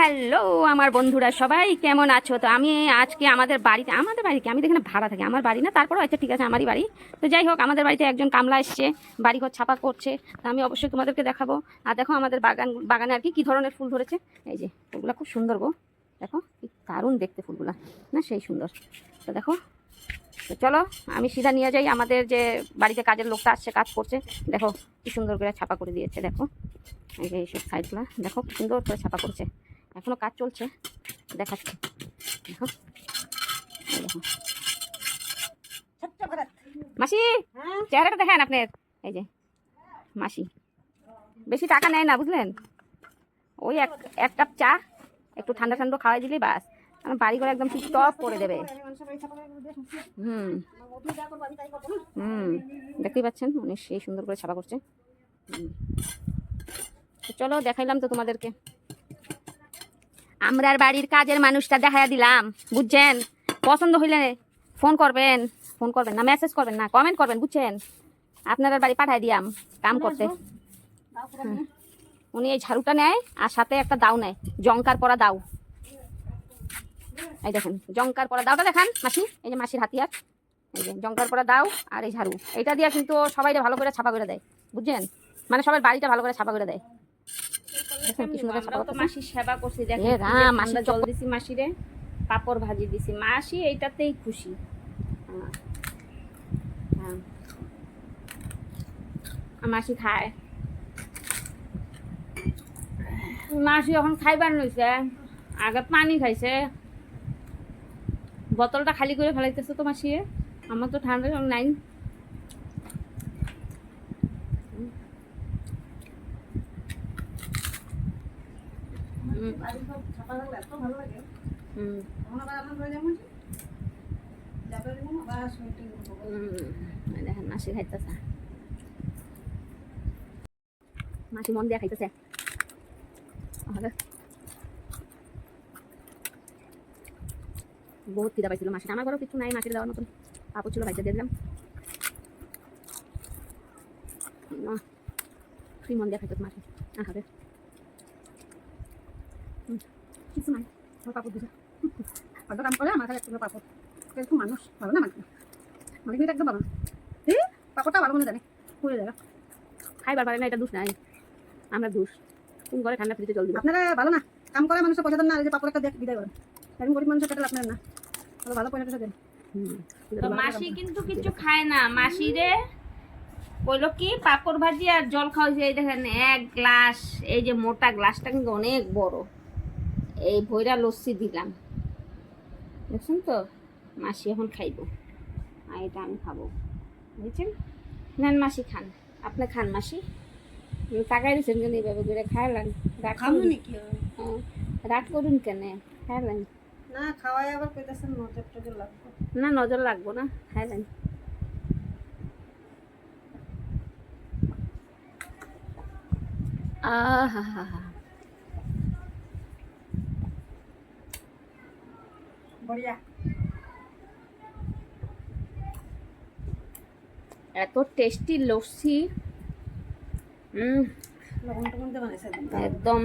Hello, আমার বন্ধুরা সবাই কেমন আছো? তো আমি আজকে আমাদের বাড়িতে আমাদের বাড়িতে আমি এখানে ভাড়া থাকি, আমার বাড়ি না? তারপরেও আচ্ছা ঠিক আছে, আমারই বাড়ি। তো যাই হোক, আমাদের বাড়িতে একজন কামলা এসছে বাড়িঘর ছাপা করছে। তো আমি অবশ্যই তোমাদেরকে দেখাবো। আর দেখো আমাদের বাগান, বাগানে আর কি, কী ধরনের ফুল ধরেছে। এই যে, ফুলগুলো খুব সুন্দর গো। দেখো দারুণ দেখতে ফুলগুলা। না, সেই সুন্দর। তো দেখো, তো চলো, আমি সিধা নিয়ে যাই। আমাদের যে বাড়িতে কাজের লোকটা আসছে, কাজ করছে, দেখো, কি সুন্দর করে ছাপা করে দিয়েছে, দেখো। এই যে এইসব সাইডগুলো দেখো সুন্দর করে ছাপা করছে। এখনও কাজ চলছে। দেখাচ্ছি। দেখো। মাসি চেহারাটা দেখেন আপনার এই যে মাসি। বেশি টাকা নেয় না বুঝলেন? ওই এক এক কাপ চা একটু ঠান্ডা ঠান্ডা খাওয়াই দিলেই বাস। আমার বাড়ি ঘরে একদম ঠিক টপ করে দেবে। হুম। হুম। দেখতেই পাচ্ছেন উনি সেই সুন্দর করে ছাপা করছে। চলো দেখাইলাম তো তোমাদেরকে। আমরার বাড়ির কাজের মানুষটা দেখাইয়া দিলাম বুঝছেন? পছন্দ হইলে ফোন করবেন ফোন করবেন না মেসেজ করবেন না কমেন্ট করবেন বুঝছেন? আপনার বাড়ি পাঠাই দিয়াম কাম করতে। উনি এই ঝাড়ুটা নেয় আর সাথে একটা দাও নেয় জঙ্কার পরা দাও। এই দেখুন জঙ্কার পরা দাওটা দেখান মাসি এই যে মাসির হাতিয়ার। এই যে জঙ্কার পরা দাও আর এই ঝাড়ু। এটা দিয়ে কিন্তু সবাই ভালো করে ছাপা করে দেয় বুঝছেন? মানে সবার বাড়িটা ভালো করে ছাপা করে দেয়। দেখেন কি সুন্দর আমরাও তো মাসির সেবা করছি দেখেন এ কি যে রাম, ঠান্ডা জল দিছি মাসিরে পাপড় ভাজি দিছি। মাসি এইটাতেই খুশি। মাসি খায়। মাসি এখন খাইবার নইছে আগে পানি খাইছে। বোতলটা খালি করে ফেলাইতেছে তো মাসি আমার তো ঠান্ডা নাই হুম, হুম, হুম। এই দেখেন মাসি খাইতেছে। মাসি মন দিয়া খাইতেছে। বহুত খিদা পাইছিল মাসি আমার ঘরেও কিছু নাই মাসির দেওয়ার মতন। কাপড় ছিল বাইতে দিয়ে দিলাম। তুই মন দিয়া খাইতেছ মাসি। হুম, কিছু নাই আমার পাপড় দিছে অত কাম করে আমার একটু পাপড় একটু মানুষ ভালো না মানুষ মানে কিন্তু একদম ভালো এই পাপড়টা ভালো মনে জানে পুড়ে যাবে খাইবার পারে না এটা দোষ নাই আমরা দোষ কোন ঘরে ঠান্ডা ফ্রিজে জল দিব আপনারা ভালো না কাম করে মানুষের পয়সা দেন না যে পাপড় একটা দিয়ে বিদায় করেন এরকম গরিব মানুষের পেটে আপনার না ভালো পয়সা টয়সা দেন মাসি কিন্তু কিছু খায় না। মাসিরে কইলো কি, পাপড় ভাজি আর জল খাওয়াইছে, এই দেখেন এক গ্লাস, এই যে মোটা গ্লাসটা কিন্তু অনেক বড়। এই ভৈরা লস্যি দিলাম। দেখছেন তো? মাসি এখন খাইব। আর এটা আমি খাব। বুঝছেন? নেন মাসি খান। আপনি খান মাসি। তাকাই দিচ্ছেন কেন এইভাবে করে খাইলেন। রাগ করুন। নাকি? হ্যাঁ, রাগ করুন কেন? খাইলেন? না খাওয়াই আবার নজর টজর লাগবে না নজর লাগবো না। খাইলেন। আহা বড়িয়া এত টেস্টি লস্যি। একদম।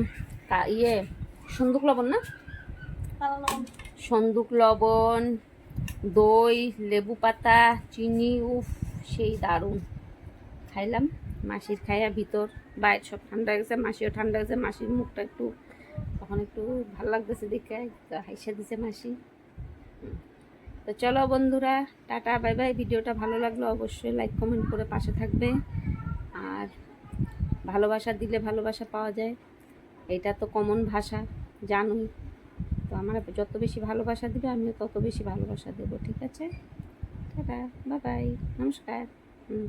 ইয়ে সন্দুক লবণ না? সন্দুক লবণ দই লেবু পাতা চিনি উফ সেই দারুণ। খাইলাম। মাসির খাইয়া ভিতর। বাইরে সব ঠান্ডা গেছে মাসিও ঠান্ডা গেছে মাসির মুখটা একটু তখন একটু ভালো লাগতেছে দেখে হাইসা দিছে মাসি। তো চলো বন্ধুরা, টাটা, বাই বাই। ভিডিওটা ভালো লাগল অবশ্যই লাইক কমেন্ট করে পাশে থাকবে। আর ভালোবাসা দিলে ভালোবাসা পাওয়া যায়। এটা তো কমন ভাষা জানুন তো আমার যত বেশি ভালোবাসা দিবে, আমিও তত বেশি ভালোবাসা দেবো, ঠিক আছে? টাটা, বাই বাই, নমস্কার। হুম।